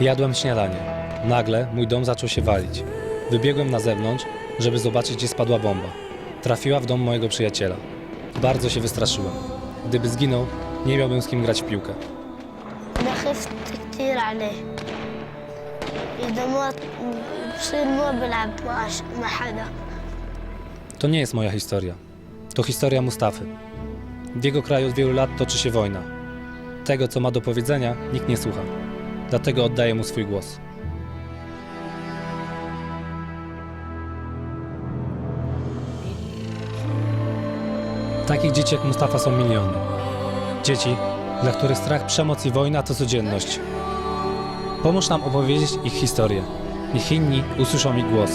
Jadłem śniadanie. Nagle mój dom zaczął się walić. Wybiegłem na zewnątrz, żeby zobaczyć, gdzie spadła bomba. Trafiła w dom mojego przyjaciela. Bardzo się wystraszyłem. Gdyby zginął, nie miałbym z kim grać w piłkę. أنا خفت كتير عليه إذا ما بصير ما بلعب مع ش- مع حدا To nie jest moja historia. To historia Mustafy. W jego kraju od wielu lat toczy się wojna. Tego, co ma do powiedzenia, nikt nie słucha. Dlatego oddaję mu swój głos. Takich dzieci jak Mustafa są miliony. Dzieci, dla których strach, przemoc i wojna to codzienność. Pomóż nam opowiedzieć ich historię. Niech inni usłyszą ich głos.